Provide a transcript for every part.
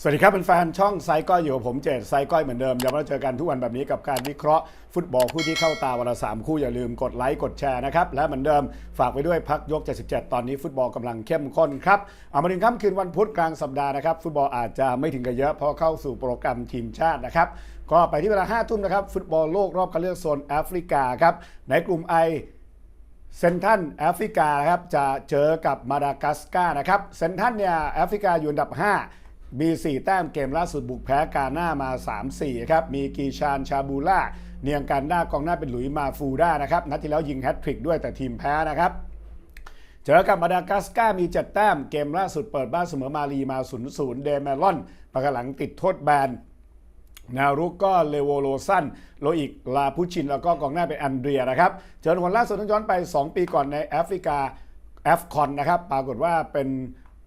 สวัสดีครับเป็นแฟนๆช่องไซก้อยอยู่กับผมเจดไซก้อยเหมือนเดิมอย้ำว่าเจอกันทุกวันแบบนี้กับการวิเคราะห์ฟุตบอลคู่ที่เข้าตาวันละสามคู่อย่าลืมกดไลค์กดแชร์นะครับ และเหมือนเดิมฝากไปด้วยพักยก 77 ตอนนี้ฟุตบอลกำลังเข้มข้นครับเอามาถึงค่ำคืนวันพุธกลางสัปดาห์นะครับ ฟุตบอลอาจจะไม่ถึงกับเยอะเพราะเข้าสู่โปรแกรมทีมชาตินะครับก็ไปที่เวลา5ทุ่มนะครับฟุตบอลโลกรอบคัดเลือกโซนแอฟริกาครับในกลุ่มไอเซนทันแอฟริกาครับจะเจอกับมาดากัสการ์นะครับเซนทันเนี่ยแอฟริกาอยู่อันดับ 5 มี 4 แต้มเกมล่าสุดบุกแพ้กาหน้ามา 3-4 ครับ มีกีชานชาบูล่า เนียงกันหน้ากองหน้าเป็นหลุยมาฟูด้านะครับ นัดที่แล้วยิงแฮตทริกด้วยแต่ทีมแพ้นะครับ เจอกับมาดากัสการ์มี 7 แต้มเกมล่าสุดเปิดบ้านเสมอมาลีมา 0-0 เดเมลอนประกหลังติดโทษแบนนวรุกก็เลโวโลซันโลอิก ลาพุชิน แล้วก็กองหน้าเป็นอันเดรียนะครับ เจอคนล่าสุดต้องย้อนไป 2 ปีก่อนในแอฟริกาแอฟคอนนะครับ ปรากฏว่าเป็น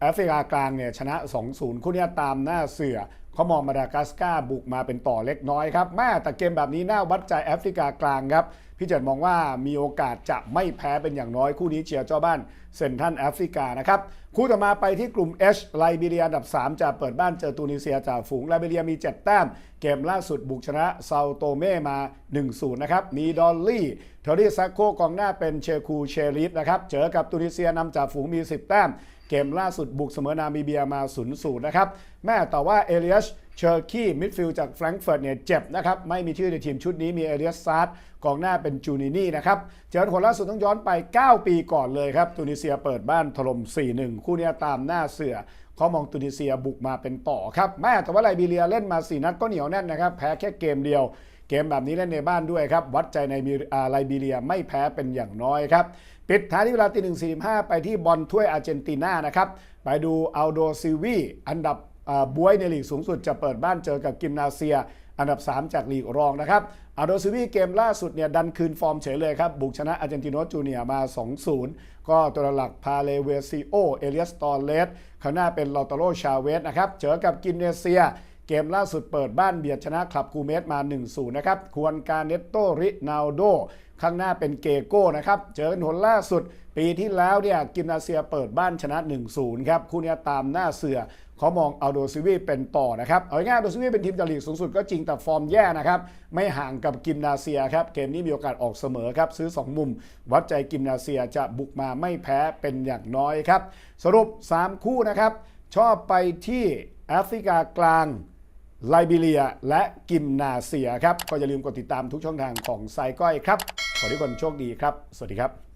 แอฟริกากลางเนี่ยชนะ 2-0 คู่นี้ตามหน้าเสือเขามองมาดากัสการ์บุกมาเป็นต่อเล็กน้อยครับแม่แต่เกมแบบนี้น่าวัดใจแอฟริกากลางครับ พี่เจิดมองว่ามีโอกาสจะไม่แพ้เป็นอย่างน้อยคู่นี้เชียร์เจ้าบ้านเซนทันแอฟริกานะครับคู่ต่อมาไปที่กลุ่ม H ไลบีเรียอันดับ 3 จะเปิดบ้านเจอตูนิเซียจากฝูงไลบีเรียมี 7 แต้ม เกมล่าสุดบุกชนะเซาโตเม่มา 1-0 นะครับ มีดอลลี่เทอรี่ซักโคกองหน้าเป็นเชคูเชริฟนะครับเจอกับตูนิเซียนำจากฝูงมี 10 แต้ม เกมล่าสุดบุกเสมอนามิเบียมา0-0นะครับแม่แต่ว่าเอเลียส เชอร์คีมิดฟิลด์จากแฟรงก์เฟิร์ตเนี่ยเจ็บนะครับ ไม่มีชื่อในทีมชุดนี้มีเอเลียสซาร์ดกองหน้าเป็นจูนินี่นะครับ เจอคนล่าสุดต้องย้อนไป 9 ปีก่อนเลยครับตูนิเซียเปิดบ้านถล่ม 4-1 คู่นี้ตามหน้าเสือเขามองตูนิเซียบุกมาเป็นต่อครับแม่แต่ว่าไลบีเรียเล่นมา 4 นัดก็เหนียวแน่นนะครับแพ้แค่เกมเดียวเกมแบบนี้เล่นในบ้านด้วยครับ วัดใจในไลบีเรียไม่แพ้เป็นอย่างน้อยครับ ปิดท้ายที่เวลาตีหนึ่งสี่ห้าไปที่บอลถ้วยอาร์เจนตินานะครับ ไปดูอัลโดซิวีอันดับ บวยในลีกสูงสุดจะเปิดบ้านเจอกับกิมนาเซีย อันดับ 3 จากลีกรองนะครับอัลโดซิวีเกมล่าสุดเนี่ยดันคืนฟอร์มเฉยเลยครับ บุกชนะอาร์เจนติโนจูเนียมา 2-0 ก็ตัวหลักพาเลเวซิโอ เอเลียสตอเลสข้างหน้าเป็นลอตโรชาเวสนะครับเจอกับกินเนเซียเกมล่าสุดเปิดบ้านเบียดชนะคลับคูเมสมา 1-0 นะครับ ควรการเนตโตรินาโด ข้างหน้าเป็นเกโก้นะครับ เจอกันหนล่าสุด ปีที่แล้วเนี่ยกิมนาเซียเปิดบ้านชนะ 1-0 ครับ คู่นี้ตามหน้าเสือเขามองเอาโดซิวีเป็นต่อนะครับ เอาง่ายโดซิวีเป็นทีมจากลีกสูงสุดก็จริงแต่ฟอร์มแย่นะครับ ไม่ห่างกับกิมนาเซียครับ เกมนี้มีโอกาสออกเสมอครับ ซื้อ 2 มุม วัดใจกิมนาเซียจะบุกมาไม่แพ้เป็นอย่างน้อยครับ สรุป 3 คู่นะครับ ชอบไปที่แอฟริกากลางไลบีเรีย และกิมนาเซียครับ ก็อย่าลืมกดติดตามทุกช่องทางของไซก้อยครับ ขอทุกคนโชคดีครับ สวัสดีครับ